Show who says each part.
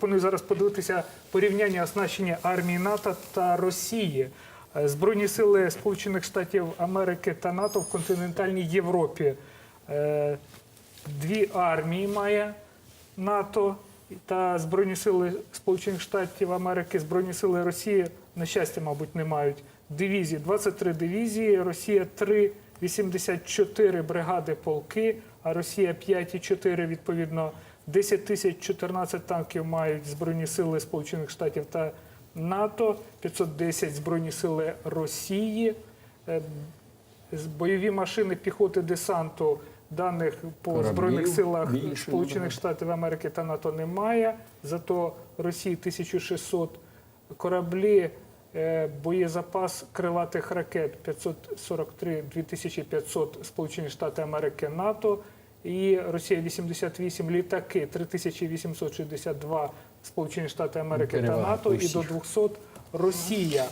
Speaker 1: пропоную зараз подивитися порівняння оснащення армії НАТО та Росії. Е, Збройні сили Сполучених Штатів Америки та НАТО в континентальній Європі. Е, Дві армії має НАТО та Збройні сили Сполучених Штатів Америки, Збройні сили Росії, на щастя, мабуть, не мають дивізії. 23 дивізії, Росія 3, 84 бригади полки, а Росія 5 і 4, відповідно, 10 тисяч 14 танків мають Збройні сили Сполучених Штатів та НАТО, 510 Збройні сили Росії. Е, бойові машини піхоти десанту даних по
Speaker 2: Кораблів
Speaker 1: збройних силах
Speaker 2: більше
Speaker 1: Сполучених. Штатів Америки та НАТО немає. Зато Росії 1600 кораблі, е, боєзапас крилатих ракет 543 2500 Сполучені Штати Америки НАТО. І Росія 88 літаки, 3862 Сполучені Штати Америки та НАТО, і до
Speaker 2: всіх.
Speaker 1: 200 Росія.